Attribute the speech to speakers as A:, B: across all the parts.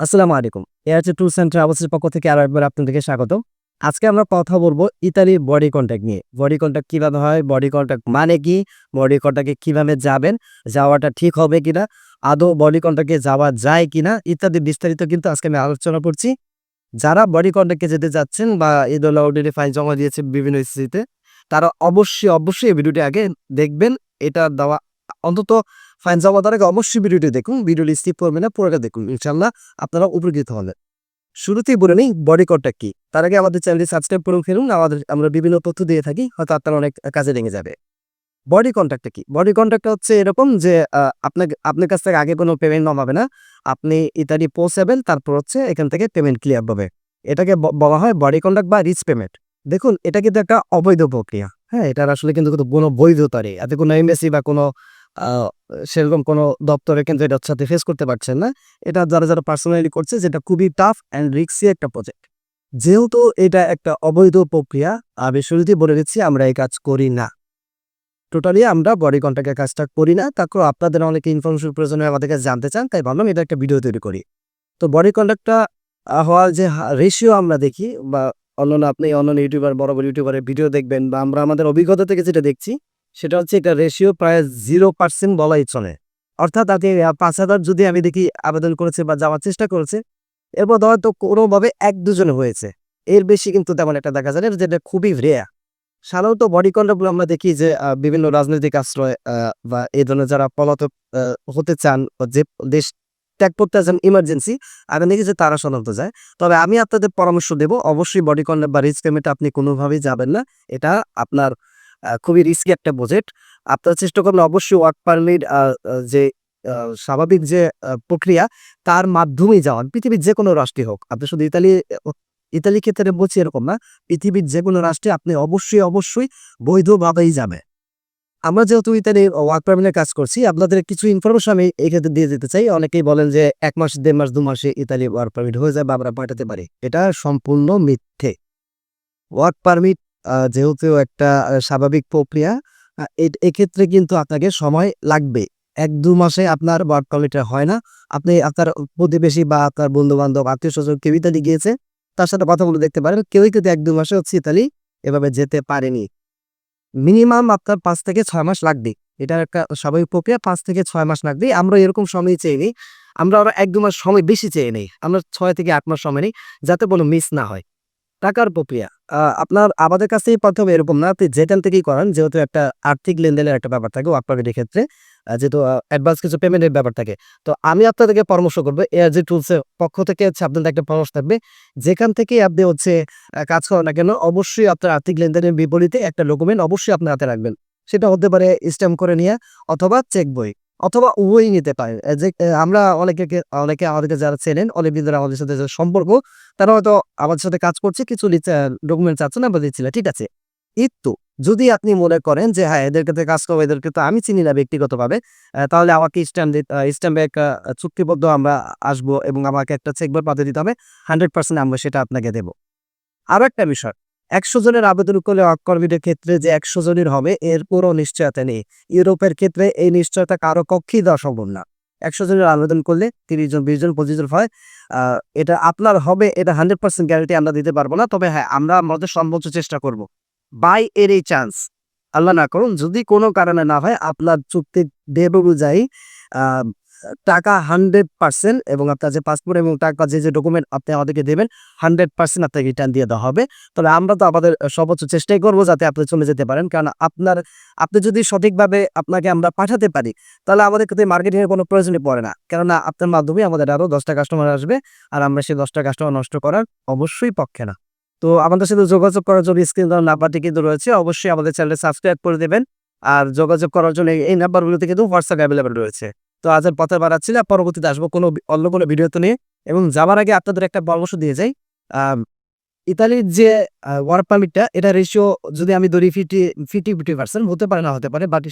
A: আসসালামু আলাইকুম। এয়ারচে tours and ট্রাভেলসের পক্ষ থেকে আরও একবার আপনাদেরকে স্বাগত আজকে আমরা কথা বলব ইতালি বডি কন্ট্যাক্ট নিয়ে। বডি কন্ট্যাক্ট কীভাবে হয়? বডি কন্ট্যাক্ট মানে কি? বডি কন্ট্যাক্টে কীভাবে যাবেন? যাওয়াটা ঠিক হবে কিনা? আদৌ বডি কন্ট্যাক্টে যাওয়া যায় কিনা? ইত্যাদি বিস্তারিত কিন্তু আজকে আমি আলোচনা করছি। যারা বডি কন্ট্যাক্টে যেতে যাচ্ছেন বা ঈদুল অলরেডি ফাইন জমা দিয়েছে বিভিন্ন স্থিতিতে, তারা অবশ্যই অবশ্যই এই ভিডিওটি আগে দেখবেন। এটা দেওয়া অন্তত ফাইন জমা দেওয়ার আগে অবশ্যই ভিডিওটি দেখুন, ভিডিওটি স্কিপ করবেন না, পুরোটা দেখুন ইনশাল্লাহ আপনারা উপকৃত হবেন। শুরুতেই বলে নিই বডি কন্ট্যাক্ট কি? তার আগে আমাদের চ্যানেলটি সাবস্ক্রাইব করুন, ফেলুন, আমাদের, আমরা বিভিন্ন তথ্য দিয়ে থাকি, হয়তো আপনার অনেক কাজে লেগে যাবে। বডি কন্ট্যাক্টটা কি? বডি কন্ট্যাক্টটা হচ্ছে এরকম যে আপনাকে, আপনার কাছ থেকে আগে কোনো পেমেন্ট নামাবে না। আপনি ইত্যাদি পৌঁছাবেন, তারপর হচ্ছে এখান থেকে পেমেন্ট ক্লিয়ার হবে এটাকে বলা হয় বডি কন্ট্যাক্ট বা রিচ পেমেন্ট দেখুন, এটা কিন্তু একটা অবৈধ প্রক্রিয়া। হ্যাঁ এটার আসলে কিন্তু কোনো বৈধতা নেই এতে কোনো এমবেসি বা কোনো সেরকম কোনো দপ্তরে কিন্তু এটার সাথে ফেস করতে পারছেন না। এটা যারা যারা পার্সোনালি করছে যেটা খুবই টাফ অ্যান্ড রিক্সি একটা প্রজেক্ট যেহেতু এটা একটা অবৈধ প্রক্রিয়া, আমি শুরুতেই বলে দিচ্ছি, আমরা এই কাজ করি না। টোটালি আমরা বডি কন্ট্যাক্টের কাজটা করি না। তারপর আপনাদের অনেকে ইনফরমেশন প্রয়োজন আমাদের কাছে জানতে চান, তাই ভাবলাম এটা একটা ভিডিও তৈরি করি। তো বডি কন্ট্যাক্টটা হওয়ার যে রেশিও আমরা দেখি, বা অন্যান্য আপনি অন্যান্য ইউটিউবার বড় বড় ইউটিউবারের ভিডিও দেখবেন, বা আমরা আমাদের অভিজ্ঞতা থেকে যেটা দেখছি সেটা হচ্ছে এটা রেশিও প্রায় জিরো পার্সেন্ট বলাই চলে। অর্থাৎ আহ, পাঁচ হাজার যদি আমি দেখি আবেদন করেছে বা যাওয়ার চেষ্টা করেছে এরপর হয়তো কোনোভাবে এক দুজন হয়েছে। এর বেশি কিন্তু তেমন একটা দেখা যায় না যেটা খুবই রেয়া সাধারণত বডি কন্ট্রাক্টগুলো আমরা দেখি যে বিভিন্ন রাজনৈতিক আশ্রয় বা এই ধরনের যারা পলাতক হতে চান যে দেশ ত্যাগ করতে চান ইমার্জেন্সি আমি দেখি যে তারা সাধারণত যায়। তবে আমি আপনাদের পরামর্শ দেব অবশ্যই বডি কন্ট্রাক্ট বা রিস্ক পেমেন্টে আপনি কোনোভাবেই যাবেন না। এটা আপনার খুবই রিস্কি একটা প্রজেক্ট আপনার চেষ্টা করবেন অবশ্যই ওয়ার্ক পারমিট যে স্বাভাবিক যে প্রক্রিয়া, তার মাধ্যমেই যাওয়ান। পৃথিবীর যে কোনো রাষ্ট্রই হোক, আপনি শুধু ইতালি ইতালি ক্ষেত্রে বলছি এরকম না, পৃথিবীর যে কোনো রাষ্ট্রে আপনি অবশ্যই অবশ্যই বৈধভাবেই যাবে আমরা যেহেতু ইতালি ওয়ার্ক পারমিটের কাজ করছি, আপনাদের কিছু ইনফরমেশন আমি এই ক্ষেত্রে দিয়ে দিতে চাই। অনেকেই বলেন যে, এক মাস, দেড় মাস, দু মাসে ইতালি ওয়ার্ক পারমিট হয়ে যায় বা আমরা পাঠাতে পারি। এটা সম্পূর্ণ মিথ্যে। ওয়ার্ক পারমিট যেহেতু একটা স্বাভাবিক প্রক্রিয়া এক্ষেত্রে কিন্তু আপনাকে সময় লাগবে। এক, দু মাসে আপনার ওয়ার্ক পারমিট হয় না। আপনি আপনার প্রতিবেশী বা আপনার বন্ধু বান্ধব আত্মীয় স্বজন কেউ ইতালি গিয়েছে, তার সাথে কথা বলে দেখতে পারেন। কেউই কিন্তু এক, দু মাসে হচ্ছে ইতালি এভাবে যেতে পারেনি। মিনিমাম আপনার পাঁচ থেকে ছয় মাস লাগবে। এটা একটা স্বাভাবিক প্রক্রিয়া, পাঁচ থেকে ছয় মাস লাগবে। আমরা এরকম সময় চেয়ে নিই। আমরা আরও এক, দু মাস সময় বেশি চেয়ে নেই। আমরা ছয় থেকে আট মাস সময় নিই, যাতে কোনো মিস না হয়। টাকার প্রক্রিয়া। আপনার আমাদের কাছেই প্রথমে এরকম না। আপনি যেখান থেকেই করেন, যেহেতু একটা আর্থিক লেনদেনের একটা ব্যাপার থাকে ওয়ার্ক পারমিটের ক্ষেত্রে যেহেতু অ্যাডভান্স কিছু পেমেন্টের ব্যাপার থাকে। তো আমি আপনাদেরকে পরামর্শ করব এয়ার যে টুলসের পক্ষ থেকে হচ্ছে আপনাদের একটা পরামর্শ থাকবে। যেখান থেকেই আপনি হচ্ছে কাজ করেন না কেন, অবশ্যই আপনার আর্থিক লেনদেনের বিপরীতে একটা ডকুমেন্ট অবশ্যই আপনার হাতে রাখবেন। সেটা হতে পারে স্ট্যাম্প করে নিয়ে অথবা চেক বই। অথবা উভয়ই নিতে পারে যে আমরা অনেকে অনেকে আমাদেরকে যারা চেনেন অনেকদিন ধরে আমাদের সাথে যে সম্পর্ক, তারা হয়তো আমাদের সাথে কাজ করছে, কিছু ডকুমেন্ট চাচ্ছেন আমরা দিচ্ছি ঠিক আছে? কিন্তু যদি আপনি মনে করেন যে হ্যাঁ এদেরকে তো কাজ করব, এদেরকে তো আমি চিনি না ব্যক্তিগতভাবে তাহলে আমাকে স্ট্যাম্প স্ট্যাম্পে একটা চুক্তিবদ্ধ আমরা আসব এবং আমাকে একটা চেক বই পাঠিয়ে দিতে হবে, হান্ড্রেড পার্সেন্ট আমরা সেটা আপনাকে দেব। আরও একটা বিষয় একশো জনের আবেদন করলে অকর্মীদের ক্ষেত্রে যে একশো জনের হবে, এর কোনো নিশ্চয়তা নেই। ইউরোপের ক্ষেত্রে এই নিশ্চয়তা কারও কক্ষেই দেওয়া সম্ভব না। একশো জনের আবেদন করলে তিরিশ জন, বিশ জন, পঁচিশ জন হয় এটা আপনার হবে, এটা হান্ড্রেড পার্সেন্ট গ্যারান্টি আমরা দিতে পারব না, তবে হ্যাঁ আমরা আমাদের সর্বোচ্চ চেষ্টা করব। বাই এর এই চান্স। আল্লাহ না করুন, যদি কোনো কারণে না হয়, আপনার চুক্তি দেব অনুযায়ী টাকা হান্ড্রেড পার্সেন্ট এবং আপনার যে পাসপোর্ট এবং টাকা যে যে ডকুমেন্ট আপনি আমাদেরকে দেবেন, হান্ড্রেড পার্সেন্ট আপনাকে রিটার্ন দিয়ে দেওয়া হবে। তবে আমরা তো আমাদের সর্বোচ্চ চেষ্টাই করব যাতে আপনি চলে যেতে পারেন। কারণ আপনার, আপনি যদি সঠিকভাবে আপনাকে আমরা পাঠাতে পারি, তাহলে আমাদের কিন্তু মার্কেটিংয়ের কোনো প্রয়োজনই পড়ে না। কেননা আপনার মাধ্যমে আমাদের আরও দশটা কাস্টমার আসবে আর আমরা সেই দশটা কাস্টমার নষ্ট করার অবশ্যই পক্ষে না। তো আমাদের সাথে যোগাযোগ করার জন্য স্ক্রিন নাম্বারটি কিন্তু রয়েছে। অবশ্যই আমাদের চ্যানেলে সাবস্ক্রাইব করে দেবেন। আর যোগাযোগ করার জন্য এই নাম্বারগুলোতে কিন্তু হোয়াটসঅ্যাপ অ্যাভেলেবেল রয়েছে। তো আজ আর পথের বাড়াচ্ছি না পরবর্তীতে আসব কোনো অন্য কোনো ভিডিওতে নিয়ে। এবং যাবার আগে আপনাদের একটা পরামর্শ দিয়ে যাই। ইতালির যে ওয়ার্ক পারমিটটা এটা রেশিও যদি আমি ধরি ফিফটি ফিফটি ফিফটি পার্সেন্ট হতে পারে না হতে পারে বাট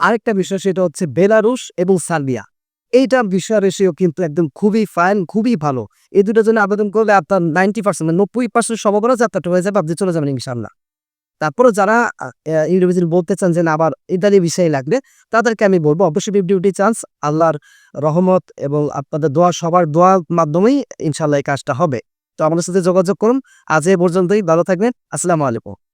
A: আরেকটা বিষয় সেটা হচ্ছে বেলারুশ এবং সার্বিয়া এইটা বিষয় রেশিও কিন্তু একদম খুবই ফাইন খুবই ভালো। এই দুটোর জন্য আবেদন করলে আপনার নাইনটি পার্সেন্ট নব্বই পার্সেন্ট সম্ভাবনা আছে, আপনার হয়ে যাবে আপনি চলে যাবেন ইনশাল্লাহ তারপরে যারা ইউনিভার্সিটি বলতে চান যে না, আবার ইতালি বিষয় লাগবে, তাদেরকে আমি বলব অবশ্যই ফিফটি ফিফটি চান্স আল্লাহর রহমত এবং আপনাদের দোয়া, সবার দোয়ার মাধ্যমেই ইনশাল্লাহ এই কাজটা হবে। তো আমাদের সাথে যোগাযোগ করুন। আজ এ পর্যন্তই, ভালো থাকবেন। আসসালামু আলাইকুম।